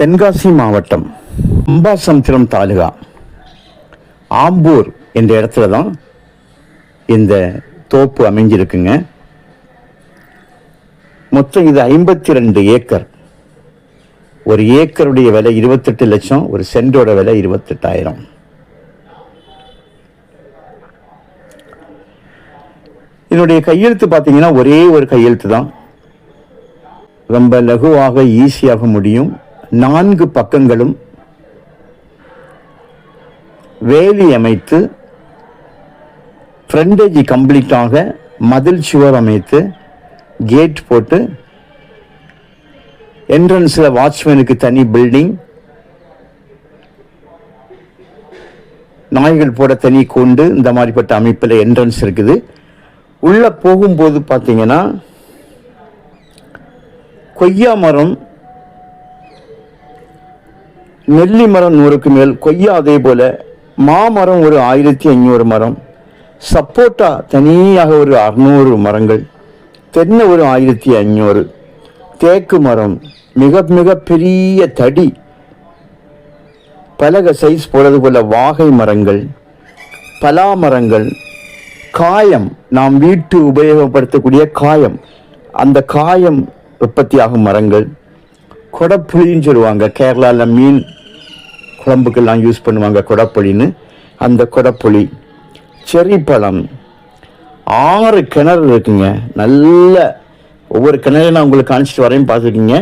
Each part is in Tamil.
தென்காசி மாவட்டம் அம்பாசமுத்திரம் தாலுகா ஆம்பூர் என்ற இடத்துல தான் இந்த தோப்பு அமைஞ்சிருக்குங்க. மொத்தம் இது ஐம்பத்தி ரெண்டு ஏக்கர். ஒரு ஏக்கருடைய விலை இருபத்தெட்டு லட்சம் ஒரு சென்டோட விலை இருபத்தெட்டாயிரம். இதனுடைய கையெழுத்து பார்த்தீங்கன்னா ஒரே ஒரு கையெழுத்து தான் ரொம்ப லகுவாக ஈஸியாக முடியும். நான்கு பக்கங்களும் வேலி அமைத்து ஃப்ரண்டேஜ் கம்ப்ளீட்டாக மதில் சுவர் அமைத்து கேட் போட்டு என்ட்ரன்ஸில் வாட்ச்மேனுக்கு தனி பில்டிங் நாய்கள் போட தனி கொண்டு இந்த மாதிரிப்பட்ட அமைப்பில் என்ட்ரன்ஸ் இருக்குது. உள்ளே போகும்போது பார்த்தீங்கன்னா கொய்யா மரம் நெல்லி மரம் நூறுக்கு மேல் கொய்யா அதே போல் மாமரம் ஒரு ஆயிரத்தி ஐநூறு மரம். சப்போட்டா தனியாக ஒரு அறுநூறு மரங்கள். தென்னை ஒரு ஆயிரத்தி ஐநூறு. தேக்கு மரம் மிக மிக பெரிய தடி. பலக சைஸ் போறது போல வாகை மரங்கள். பலா மரங்கள். காயம் நாம் வீட்டு உபயோகப்படுத்தக்கூடிய காயம். அந்த காயம் உற்பத்தியாகும் மரங்கள். கொடப்புளின்னு சொல்லுவாங்க கேரளாவில் மீன். குழம்புக்கெல்லாம் யூஸ் பண்ணுவாங்க கொடப்புளின்னு அந்த கொடப்புளி செரி பழம் ஆறு கிணறு இருக்குங்க. நல்ல ஒவ்வொரு கிணறு நான் உங்களுக்கு காமிச்சிட்டு வரையும் பார்த்துருக்கீங்க.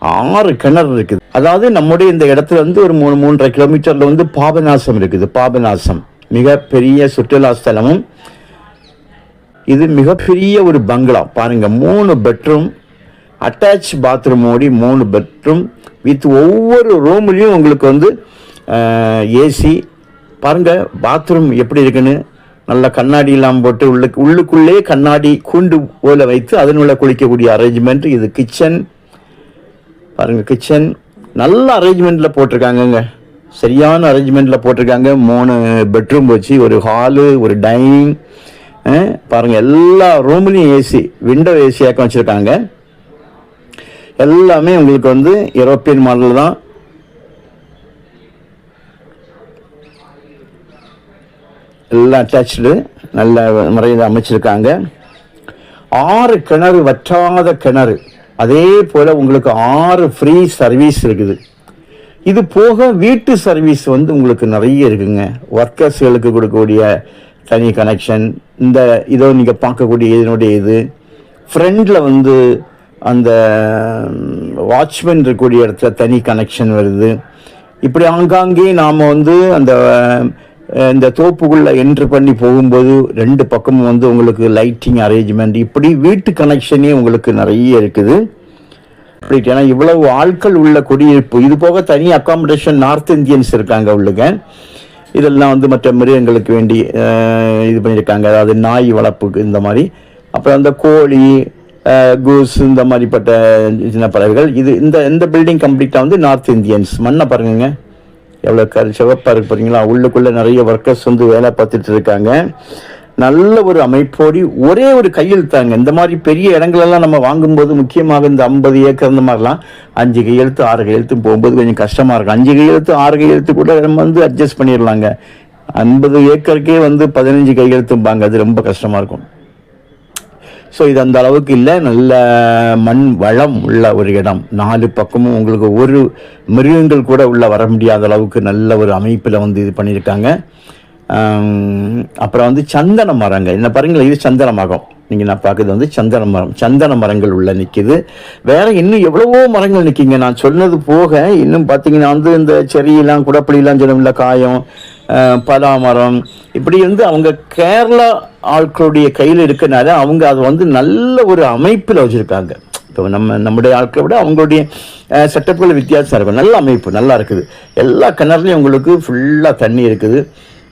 ஆறு கிணறு இருக்குது. அதாவது நம்முடைய இந்த இடத்துல வந்து ஒரு மூணு மூன்றரை கிலோமீட்டரில் வந்து பாபநாசம் இருக்குது. பாபநாசம். மிகப்பெரிய சுற்றுலா ஸ்தலமும். இது மிகப்பெரிய ஒரு பங்களா. பாருங்கள் மூணு பெட்ரூம் அட்டாச் பாத்ரூம் ஓடி மூணு பெட்ரூம் வித் ஒவ்வொரு ரூம்லேயும் உங்களுக்கு வந்து ஏசி. பாருங்கள் பாத்ரூம் எப்படி இருக்குன்னு. நல்ல கண்ணாடி எல்லாம் போட்டு உள்ளுக்கு உள்ளுக்குள்ளே கண்ணாடி கூண்டு போல வைத்து அதனுள்ள குளிக்கக்கூடிய அரேஞ்ச்மெண்ட் இது கிச்சன் பாருங்கள் கிச்சன் நல்ல அரேஞ்ச்மெண்ட்டில் போட்டிருக்காங்கங்க. சரியான அரேஞ்ச்மெண்ட்டில் போட்டிருக்காங்க. மூணு பெட்ரூம் வச்சு ஒரு ஹாலு ஒரு டைனிங் பாருங்க எல்லா ரூம்லேயும் ஏசி விண்டோ ஏசியாக்கம் வச்சுருக்காங்க. எல்லாமே உங்களுக்கு வந்து யூரோப்பியன் மாடல் தான். எல்லாம் அட்டாச்சு நல்ல முறையில் அமைச்சிருக்காங்க. ஆறு கிணறு வற்றாத கிணறு. அதே போல் உங்களுக்கு ஆறு ஃப்ரீ சர்வீஸ் இருக்குது. இது போக வீட்டு சர்வீஸ் வந்து உங்களுக்கு நிறைய இருக்குங்க. ஒர்க்கர்ஸ்களுக்கு கொடுக்கக்கூடிய தனி கனெக்ஷன் இந்த இதோ நீங்கள் பார்க்கக்கூடிய இதனுடைய இது. ஃப்ரெண்டில் வந்து அந்த வாட்ச்மேன் இருக்கக்கூடிய இடத்துல தனி கனெக்ஷன் வருது. இப்படி ஆங்காங்கே நாம் வந்து அந்த இந்த தோப்புக்குள்ளே என்ட்ரு பண்ணி போகும்போது ரெண்டு பக்கமும் வந்து உங்களுக்கு லைட்டிங் அரேஞ்ச்மெண்ட் இப்படி வீட்டு கனெக்ஷனே உங்களுக்கு நிறைய இருக்குது. அப்படி ஏன்னா இவ்வளவு ஆட்கள் உள்ள குடியிருப்பு இது போக தனி அக்காமடேஷன் நார்த் இந்தியன்ஸ் இருக்காங்க உள்ளுங்க. இதெல்லாம் வந்து மற்ற மிருகங்களுக்கு வேண்டி இது பண்ணியிருக்காங்க. அதாவது நாய் வளர்ப்புக்கு இந்த மாதிரி. அப்புறம் அந்த கோழி கூஸ் இந்த மாதிரிப்பட்ட சின்ன பறவைகள். இது இந்த இந்த பில்டிங் கம்ப்ளீட்டாக வந்து நார்த் இந்தியன்ஸ் மண்ணை பாருங்கங்க. எவ்வளோ கரு சிவப்பாக இருக்கு பார்த்தீங்களா உள்ளுக்குள்ளே நிறைய ஒர்க்கர்ஸ் வந்து வேலை பார்த்துட்டு இருக்காங்க. நல்ல ஒரு அமைப்போடி ஒரே ஒரு கையெழுத்தாங்க இந்த மாதிரி பெரிய இடங்களெல்லாம் நம்ம வாங்கும்போது முக்கியமாக இந்த ஐம்பது ஏக்கர் இந்த மாதிரிலாம் அஞ்சு கையெழுத்து ஆறு கையெழுத்து போகும்போது கொஞ்சம் கஷ்டமாக இருக்கும். அஞ்சு கையெழுத்து ஆறு கையெழுத்து கூட நம்ம வந்து அட்ஜஸ்ட் பண்ணிடலாங்க. ஐம்பது ஏக்கருக்கே வந்து பதினஞ்சு கையெழுத்தும்பாங்க அது ரொம்ப கஷ்டமாக இருக்கும். ஸோ இது அந்த அளவுக்கு இல்லை. நல்ல மண் வளம் உள்ள ஒரு இடம். நாலு பக்கமும் உங்களுக்கு ஒரு மிருகங்கள் கூட உள்ளே வர முடியாத அளவுக்கு நல்ல ஒரு அமைப்பில் வந்து இது பண்ணியிருக்காங்க. அப்புறம் வந்து சந்தன மரங்கள். என்ன பாருங்களேன் இது சந்தன மரம். நீங்கள் நான் பார்க்குறது வந்து சந்தன மரம். சந்தன மரங்கள் உள்ள நிற்கிது வேற இன்னும் எவ்வளவோ மரங்கள் நிற்கிங்க நான் சொன்னது போக இன்னும் பார்த்தீங்கன்னா வந்து இந்த செரியெல்லாம் குடப்படியெல்லாம் சொல்லும்ல காயம் பலாமரம். இப்படி வந்து அவங்க கேரளா ஆட்களுடைய கையில் இருக்கனால அவங்க அதை வந்து நல்ல ஒரு அமைப்பில் வச்சுருக்காங்க. இப்போ நம்ம நம்முடைய ஆட்களை விட அவங்களுடைய செட்டப்புகள் வித்தியாசம் இருக்கும். நல்ல அமைப்பு நல்லா இருக்குது. எல்லா கிணறுலையும் உங்களுக்கு ஃபுல்லாக தண்ணி இருக்குது.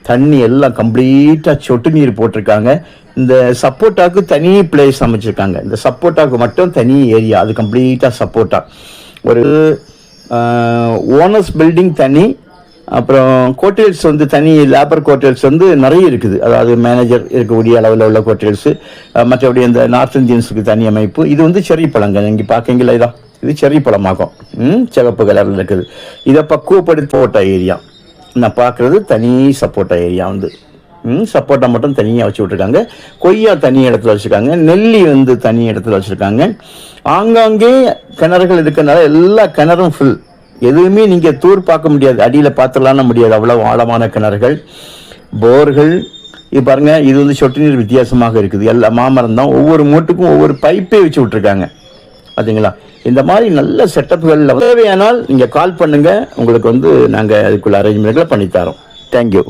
தண்ணி எல்லாம் கம்ப்ளீட்டாக சொட்டு நீர் போட்டிருக்காங்க. இந்த சப்போட்டாவுக்கு தனி பிளேஸ் அமைச்சிருக்காங்க. இந்த சப்போட்டாவுக்கு மட்டும் தனி ஏரியா. அது கம்ப்ளீட்டாக சப்போட்டா. ஒரு ஓனர்ஸ் பில்டிங் தனி. அப்புறம் கோட்டேல்ஸ் வந்து தனி லேபர் கோட்டேல்ஸ் வந்து நிறைய இருக்குது. அதாவது மேனேஜர் இருக்கக்கூடிய அளவில் உள்ள கோட்டேல்ஸ் மற்றபடி இந்த நார்த் இந்தியன்ஸுக்கு தனி அமைப்பு. இது வந்து செரி பழங்க இங்கே பார்க்கீங்களா இதான் இது செரி பழமாகும். ம் சிவப்பு கலரில் இருக்குது. இதை பக்குவப்படுத்தி போட்ட ஏரியா நான் பார்க்குறது தனி சப்போட்டா ஏரியா வந்து. ம் சப்போட்டா மட்டும் தனியாக வச்சு விட்ருக்காங்க கொய்யா தனி இடத்துல வச்சுருக்காங்க. நெல்லி வந்து தனி இடத்துல வச்சுருக்காங்க. ஆங்காங்கே கிணறுகள் இருக்கிறனால எல்லா கிணறும் ஃபுல் எதுவுமே நீங்கள் தூர் பார்க்க முடியாது. அடியில் பார்த்துலான முடியாது. அவ்வளோ ஆழமான கிணறுகள் போர்கள். இது பாருங்கள் இது வந்து சொட்டு நீர் வித்தியாசமாக இருக்குது. எல்லா மாமரம் தான் ஒவ்வொரு மூட்டுக்கும் ஒவ்வொரு பைப்பே வச்சு விட்ருக்காங்க பார்த்தீங்களா இந்த மாதிரி நல்ல செட்டப்புகளில் தேவையானால் நீங்கள் கால் பண்ணுங்கள் உங்களுக்கு வந்து நாங்கள் அதுக்குள்ள அரேஞ்ச்மெண்ட்களை பண்ணித்தரோம் தேங்க்யூ